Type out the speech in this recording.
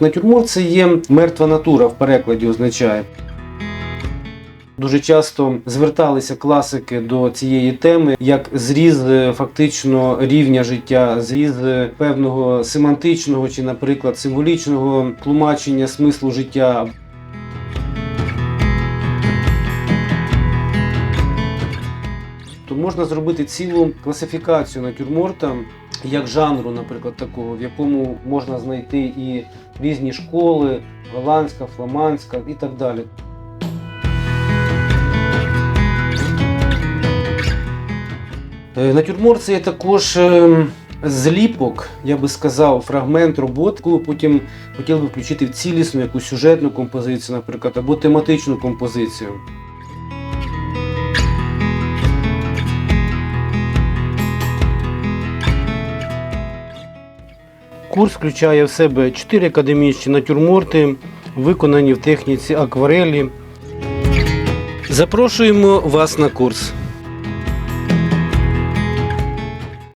Натюрморт це є мертва натура в перекладі означає. Дуже часто зверталися класики до цієї теми як зріз е, фактично рівня життя, зріз е, певного семантичного чи, наприклад, символічного тлумачення смислу життя. Можна зробити цілу класифікацію натюрморта як жанру, наприклад, такого, в якому можна знайти і різні школи, голландська, фламандська і так далі. Е, Натюрморт це є також ем, зліпок, я би сказав, фрагмент роботи, яку потім хотіли би включити в цілісну якусь сюжетну композицію, наприклад, або тематичну композицію. Курс включає в себе 4 академічні натюрморти, виконані в техніці акварелі. Запрошуємо вас на курс.